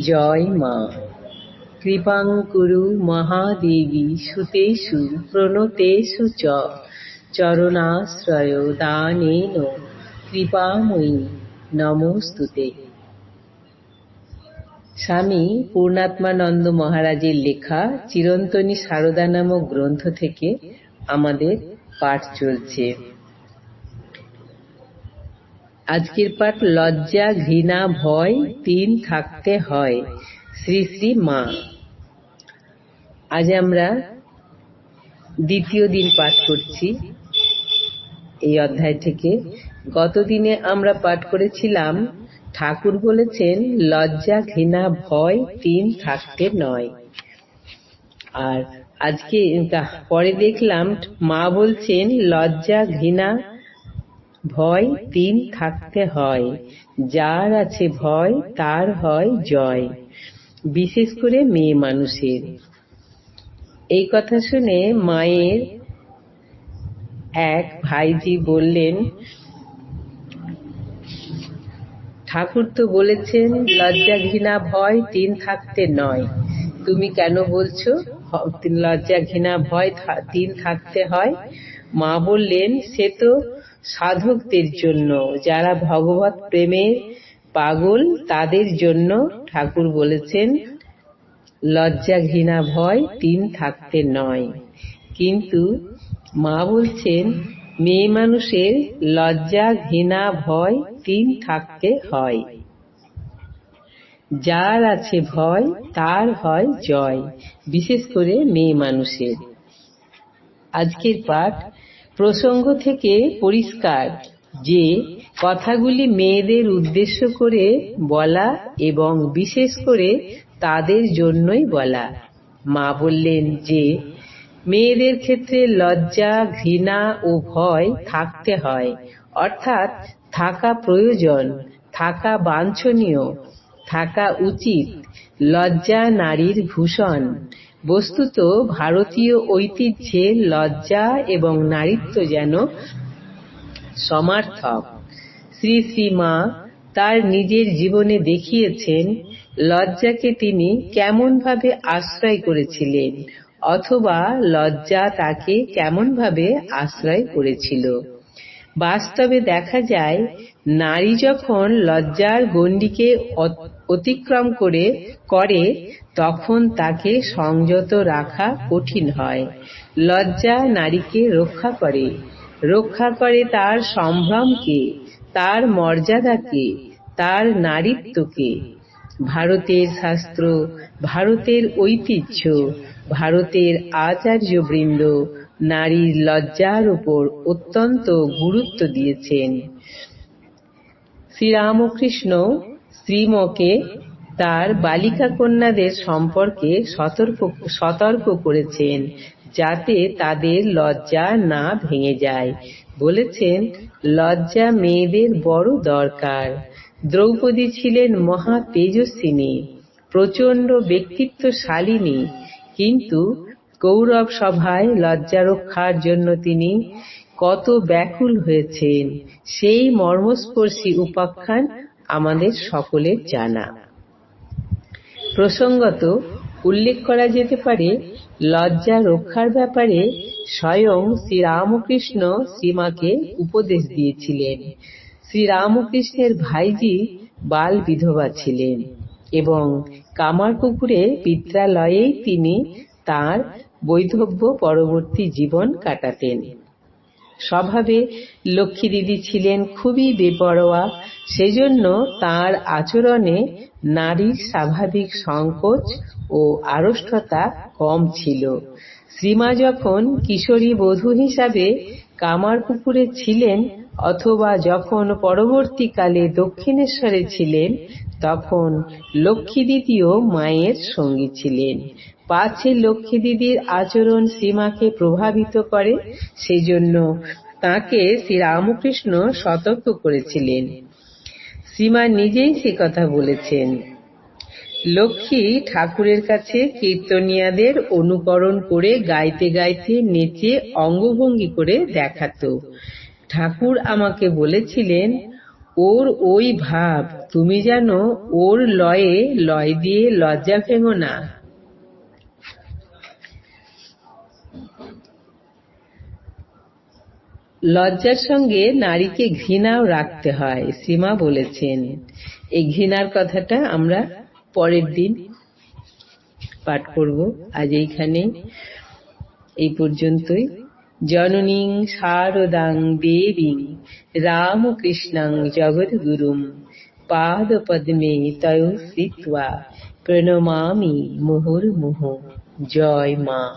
জয় মা। কৃপাং কুরু মহাদেবী সুতেষু প্রণতেষু চ। চরণাশ্রয় দানেন। কৃপাময়ী নমস্তুতে স্বামী পূর্ণাত্মানন্দ মহারাজের লেখা চিরন্তনী সারদা নামক গ্রন্থ থেকে আমাদের পাঠ চলছে। আজকের পাঠ লজ্জা, ঘৃণা, ভয়, তিন থাকতে হয়। শ্রী শ্রী মা। আজ আমরা দ্বিতীয় দিন পাঠ করছি। এই অধ্যায় থেকে গতদিনে আমরা পাঠ করেছিলাম, ঠাকুর বলেছেন, লজ্জা, ঘৃণা, ভয় তিন থাকতে নয়। আর আজকে, পরে দেখলাম মা বলছেন, লজ্জা, ঘৃণা ভয় তিন থাকতে হয়। যার আছে ভয়, তার হয় জয়। বিশেষ করে মেয়ে মানুষের। এই কথা শুনে মায়ের এক ভাইজি বললেন, ঠাকুর তো বলেছেন লজ্জা ঘৃণা ভয় তিন থাকতে নয়। তুমি কেন বলছো লজ্জা ঘৃণা ভয় তিন থাকতে হয়? মা বললেন, সে তো সাধকদের জন্য, যারা ভগবত প্রেমের পাগল, তাদের জন্য ঠাকুর বলেছেন লজ্জা ঘৃণা ভয় তিন থাকতে নয়। কিন্তু মা বলছেন, মেয়ে মানুষের লজ্জা ঘৃণা ভয় তিন থাকতে হয়। যার আছে ভয়, তার হয় জয়, বিশেষ করে মেয়ে মানুষের। আজকের পাঠ প্রসঙ্গ থেকে পরিষ্কার যে কথাগুলি মেয়েদের উদ্দেশ্য করে বলা এবং বিশেষ করে তাদের জন্যই বলা। মা বললেন যে, মেয়েদের ক্ষেত্রে লজ্জা, ঘৃণা ও ভয় থাকতে হয়। অর্থাৎ থাকা প্রয়োজন, থাকা বাঞ্ছনীয়, থাকা উচিত, লজ্জা নারীর ভূষণ। বস্তুত ভারতীয় ঐতিহ্যে লজ্জা এবং নারীত্ব যেন সমার্থক। শ্রী শ্রী মা তার নিজের জীবনে দেখিয়েছেন লজ্জাকে তিনি কেমনভাবে আশ্রয় করেছিলেন, অথবা লজ্জা তাকে কেমনভাবে আশ্রয় করেছিল। বাস্তবে দেখা যায়, নারী যখন লজ্জার গণ্ডিকে অতিক্রম করে করে, তখন তাকে সংযত রাখা কঠিন হয়। লজ্জা নারীকে রক্ষা করে। রক্ষা করে তার সম্ভ্রমকে, তার মর্যাদাকে, তার নারীত্বকে। ভারতের শাস্ত্র, ভারতের ঐতিহ্য, ভারতের আচার্যবৃন্দ নারীর লজ্জার উপর অত্যন্ত গুরুত্ব দিয়েছেন। শ্রীরামকৃষ্ণ শ্রীমকে তার বালিকা কন্যাদের সম্পর্কে সতর্ক করেছেন যাতে তাদের লজ্জা না ভেঙে যায়। বলেছেন, লজ্জা মেয়েদের বড় দরকার। দ্রৌপদী ছিলেন মহা তেজস্বিনী, প্রচণ্ড ব্যক্তিত্বশালিনী, কিন্তু কৌরব সভায় লজ্জা রক্ষার জন্য তিনি কত ব্যাকুল হয়েছেন। সেই মর্মস্পর্শী উপাখ্যান আমাদের সকলের জানা। প্রসঙ্গত, উল্লেখ করা যেতে পারে, লজ্জা রক্ষার ব্যাপারে স্বয়ং শ্রীরামকৃষ্ণ শ্রীমাকে উপদেশ দিয়েছিলেন। শ্রীরামকৃষ্ণের ভাইজি বাল বিধবা ছিলেন এবং কামারপুকুরে বিদ্যালয়েই তিনি তার বৈধব্য পরবর্তী জীবন কাটাতেন। স্বভাবে লক্ষ্মী দিদি ছিলেন খুবই বেপরোয়া, সেজন্য তার আচরণে নারীর স্বাভাবিক সংকোচ ও আড়ষ্টতা কম ছিল। শ্রীমা যখন কিশোরী বধূ হিসাবে কামারপুকুরে ছিলেন অথবা যখন পরবর্তীকালে দক্ষিণেশ্বরে ছিলেন, তখন লক্ষ্মী দিদিও মায়ের সঙ্গী ছিলেন। পাছে লক্ষ্মী দিদির আচরণ সীমাকে প্রভাবিত করে সেই জন্য তাকে শ্রীরামকৃষ্ণ সতর্ক করেছিলেন। সীমা নিজেই সে কথা বলেছেন। লক্ষ্মী ঠাকুরের কাছে কীর্তনিয়াদের অনুকরণ করে গাইতে গাইতে নেচে অঙ্গভঙ্গি করে দেখাত। ঠাকুর আমাকে বলেছিলেন, ওর ওই ভাব, তুমি যেন ওর লয়ে লয় দিয়ে লজ্জা ভেঙো না। লজ্জার সঙ্গে নারীকে ঘৃণাও রাখতে হয়, সীমা বলেছেন। এই ঘৃণার কথাটা আমরা পরের দিন পাঠ করব। আজ এইখানে। এই পর্যন্তই। জননীং শারদাং দেবীং রামকৃষ্ণাং জগদ্গুরুম পাদপদ্মে তয় স্থিত্বা প্রণমামি মুহুর্মুহু। জয় মা।